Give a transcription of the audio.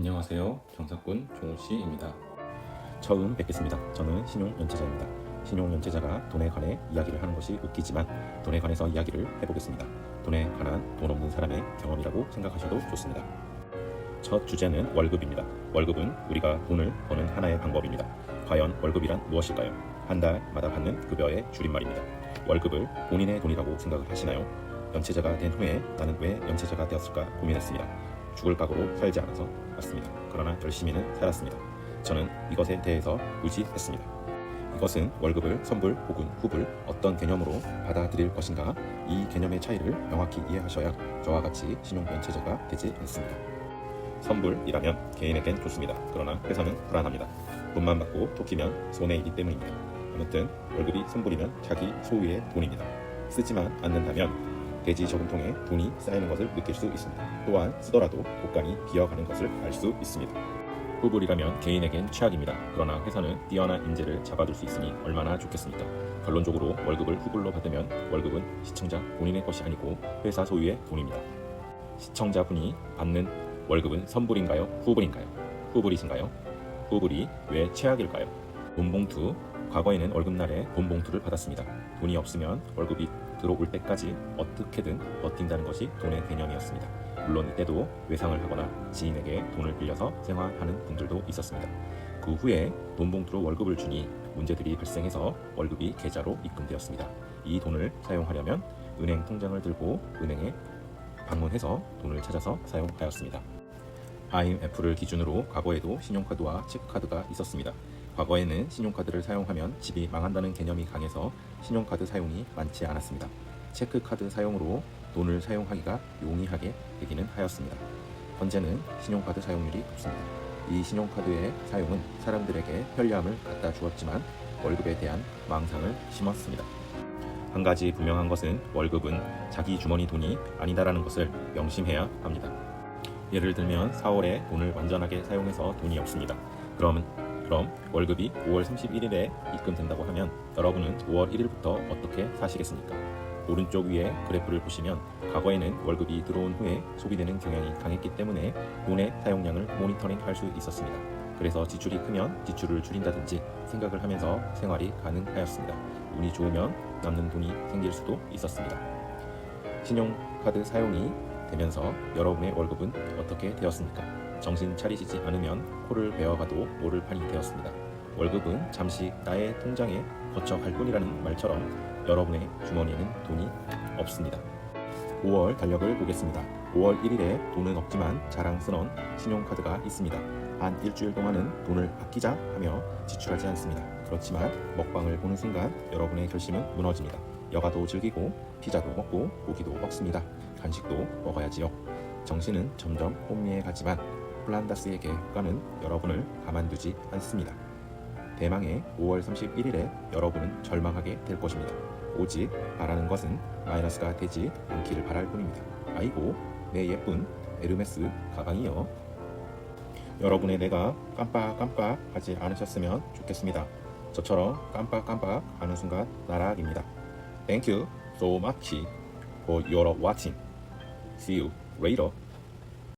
안녕하세요. 경사꾼 종우 씨입니다. 처음 뵙겠습니다. 저는 신용 연체자입니다. 신용 연체자가 돈에 관해 이야기를 하는 것이 웃기지만 돈에 관해서 이야기를 해보겠습니다. 돈에 관한 돈 없는 사람의 경험이라고 생각하셔도 좋습니다. 첫 주제는 월급입니다. 월급은 우리가 돈을 버는 하나의 방법입니다. 과연 월급이란 무엇일까요? 한 달마다 받는 급여의 줄임말입니다. 월급을 본인의 돈이라고 생각을 하시나요? 연체자가 된 후에 나는 왜 연체자가 되었을까 고민했습니다. 죽을 각오로 살지 않아서 맞습니다. 그러나 열심히는 살았습니다. 저는 이것에 대해서 무지했습니다. 이것은 월급을 선불 혹은 후불 어떤 개념으로 받아들일 것인가 이 개념의 차이를 명확히 이해하셔야 저와 같이 신용연체자가 되지 않습니다. 선불이라면 개인에겐 좋습니다. 그러나 회사는 불안합니다. 돈만 받고 토끼면 손해이기 때문입니다. 아무튼 월급이 선불이면 자기 소유의 돈입니다. 쓰지만 않는다면 돼지 저금통에 돈이 쌓이는 것을 느낄 수 있습니다. 또한 쓰더라도 곳간이 비어가는 것을 알 수 있습니다. 후불이라면 개인에겐 최악입니다. 그러나 회사는 뛰어난 인재를 잡아둘 수 있으니 얼마나 좋겠습니까? 결론적으로 월급을 후불로 받으면 월급은 시청자 본인의 것이 아니고 회사 소유의 돈입니다. 시청자분이 받는 월급은 선불인가요? 후불인가요? 후불이신가요? 후불이 왜 최악일까요? 돈봉투 과거에는 월급날에 돈봉투를 받았습니다. 돈이 없으면 월급이 들어올 때까지 어떻게든 버틴다는 것이 돈의 개념이었습니다. 물론 이때도 외상을 하거나 지인에게 돈을 빌려서 생활하는 분들도 있었습니다. 그 후에 돈봉투로 월급을 주니 문제들이 발생해서 월급이 계좌로 입금되었습니다. 이 돈을 사용하려면 은행 통장을 들고 은행에 방문해서 돈을 찾아서 사용하였습니다. IMF를 기준으로 과거에도 신용카드와 체크카드가 있었습니다. 과거에는 신용카드를 사용하면 집이 망한다는 개념이 강해서 신용카드 사용이 많지 않았습니다. 체크카드 사용으로 돈을 사용하기가 용이하게 되기는 하였습니다. 현재는 신용카드 사용률이 높습니다. 이 신용카드의 사용은 사람들에게 편리함을 갖다 주었지만 월급에 대한 망상을 심었습니다. 한 가지 분명한 것은 월급은 자기 주머니 돈이 아니다라는 것을 명심해야 합니다. 예를 들면 4월에 돈을 완전하게 사용해서 돈이 없습니다. 그럼 그럼 월급이 5월 31일에 입금된다고 하면 여러분은 5월 1일부터 어떻게 사시겠습니까? 오른쪽 위에 그래프를 보시면 과거에는 월급이 들어온 후에 소비되는 경향이 강했기 때문에 돈의 사용량을 모니터링 할 수 있었습니다. 그래서 지출이 크면 지출을 줄인다든지 생각을 하면서 생활이 가능하였습니다. 운이 좋으면 남는 돈이 생길 수도 있었습니다. 신용카드 사용이 되면서 여러분의 월급은 어떻게 되었습니까? 정신 차리시지 않으면 코를 베어가도 모를 판이 되었습니다. 월급은 잠시 나의 통장에 거쳐갈 뿐이라는 말처럼 여러분의 주머니에는 돈이 없습니다. 5월 달력을 보겠습니다. 5월 1일에 돈은 없지만 자랑스러운 신용카드가 있습니다. 한 일주일 동안은 돈을 아끼자 하며 지출하지 않습니다. 그렇지만 먹방을 보는 순간 여러분의 결심은 무너집니다. 여가도 즐기고 피자도 먹고 고기도 먹습니다. 간식도 먹어야지요. 정신은 점점 혼미해 가지만 플란다스의 계획과는 여러분을 가만두지 않습니다. 대망의 5월 31일에 여러분은 절망하게 될 것입니다. 오직 바라는 것은 마이너스가 되지 않기를 바랄 뿐입니다. 아이고 내 예쁜 에르메스 가방이요. 여러분의 내가 깜빡깜빡 하지 않으셨으면 좋겠습니다. 저처럼 깜빡깜빡 하는 순간 나락입니다. Thank you so much for your watching. See you later.